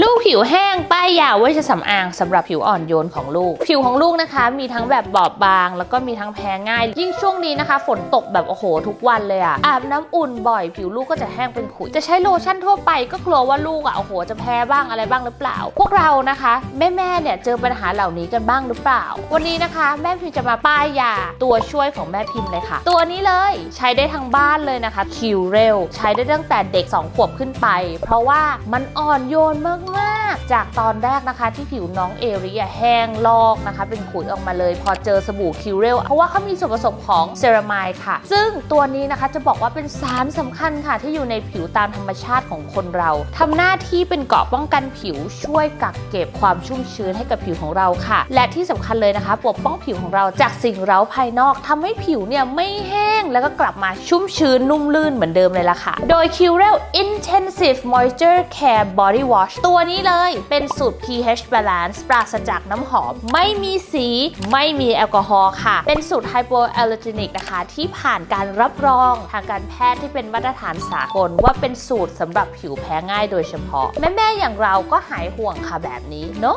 ลูก ผิวแห้งป้ายยาเวชสำอางสำหรับผิวอ่อนโยนของลูก ผิวของลูกนะคะ มีทั้งแบบบอบบาง แล้วก็มีทั้งแพ้ง่าย ยิ่งช่วงนี้นะคะ ฝนตกแบบโอ้โหทุกวันเลยอะอาบน้ำอุ่นบ่อยผิวลูกก็จะแห้งเป็นขุย จะใช้โลชั่นทั่วไปก็กลัวว่าลูกอะโอ้โหจะแพ้บ้างอะไรบ้างหรือเปล่า พวกเรานะคะแม่ๆเนี่ยเจอปัญหาเหล่านี้กันบ้างหรือเปล่า วันนี้นะคะ แม่พิมจะมาป้ายยาตัวช่วยของแม่พิมพ์เลยค่ะ ตัวนี้เลยใช้ได้ทั้งบ้านเลยนะคะคิวเรลใช้ได้ตั้งแต่เด็ก 2 ขวบขึ้นไป เพราะว่ามันอ่อนโยนมากๆจากตอนแรกนะคะ ที่ผิวน้องเอริอะแห้งลอกนะคะ เป็นขุยออกมาเลย พอเจอสบู่คิวเรลเพราะว่าเขามีส่วนผสมของเซรามายค่ะ ซึ่งตัวนี้นะคะจะบอกว่าเป็นสารสำคัญค่ะ ที่อยู่ในผิวตามธรรมชาติของคนเราทำหน้าที่เป็นเกราะป้องกันผิวช่วยกักเก็บความชุ่มชื้นให้กับผิวของเราค่ะ และที่สำคัญเลยนะคะปกป้องผิวของเราจากสิ่งเร้าภายนอกทำให้ผิวเนี่ยไม่แห้งแล้วก็กลับมาชุ่มชื้นนุ่มลื่นเหมือนเดิมเลยล่ะค่ะ โดย Curel Intensive Moisture Care Body Wash ตัวนี้เลยเป็นสูตร pH balance ปราศจากน้ำหอม ไม่มีสี ไม่มีแอลกอฮอล์ค่ะ เป็นสูตร hypoallergenic นะคะ ที่ผ่านการรับรองทางการแพทย์ที่เป็นมาตรฐานสากล ว่าเป็นสูตรสำหรับผิวแพ้ง่ายโดยเฉพาะ แม่ ๆ อย่างเราก็หายห่วงค่ะแบบนี้เนาะ